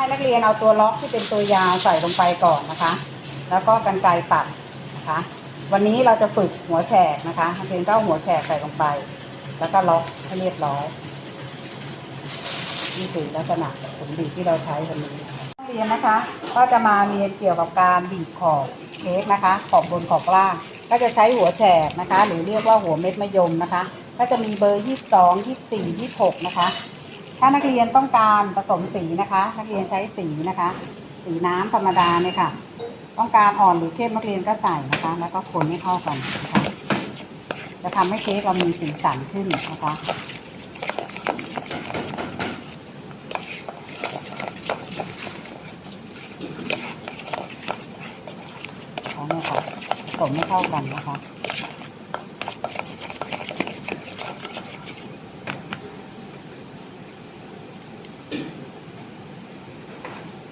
ให้นักเรียนเอาตัวล็อกที่เป็นตัวยาวใส่ลงไปก่อนนะคะ แล้วก็กันไกรตัดนะคะ วันนี้เราจะฝึกหัวแฉกนะคะนักเรียนก็เอาหัวแฉกใส่ลงไป แล้วก็ล็อกให้เรียบร้อยนี่คือลักษณะผลบีบที่เราใช้วันนี้นักเรียนนะคะ ก็จะมาเรียนเกี่ยวกับการบีบขอบเค้กนะคะ ขอบบนขอบล่างก็จะใช้หัวแฉกนะคะ หรือเรียกว่าหัวเม็ดมะยมนะคะ ก็จะมีเบอร์ 22 24 26 นะคะ ถ้านักเรียนต้องการผสมสีนะคะ นักเรียนใช้สีนะคะ สีน้ำธรรมดาเนี่ยค่ะ ต้องการอ่อนหรือเข้มนักเรียนก็ใส่นะคะ แล้วก็คนให้เข้ากันนะคะจะทำให้เค้กเรามีสีสันขึ้นนะคะเอาเนี่ยค่ะผสมให้เข้ากันนะคะ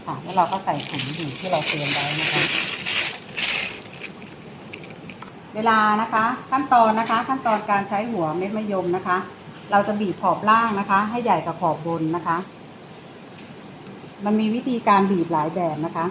ค่ะ แล้วเราก็ใส่ถุงบีที่เราเตรียมไว้นะคะ เวลานะคะ ขั้นตอนนะคะ ขั้นตอนการใช้หัวเม็ดมะยมนะคะ เราจะบีบขอบล่างนะคะ ให้ใหญ่กว่าขอบบนนะคะ มันมีวิธีการบีบหลายแบบนะคะ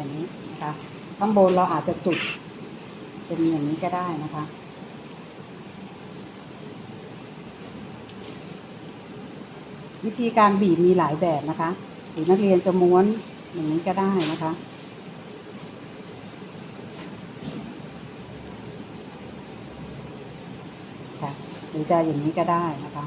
อย่างนี้นะคะข้างบนเราอาจจะจุดเป็นอย่างนี้ก็ได้นะคะวิธีการบีบมีหลายแบบนะคะ หรือนักเรียนจะม้วนอย่างนี้ก็ได้นะคะ ค่ะ หรือจะอย่างนี้ก็ได้นะคะ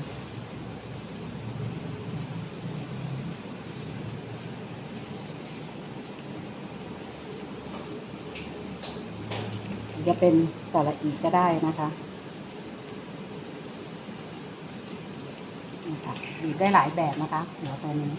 จะเป็นสระอีก็ได้นะคะนะค่ะบีบได้หลายแบบนะคะหัวตัวนี้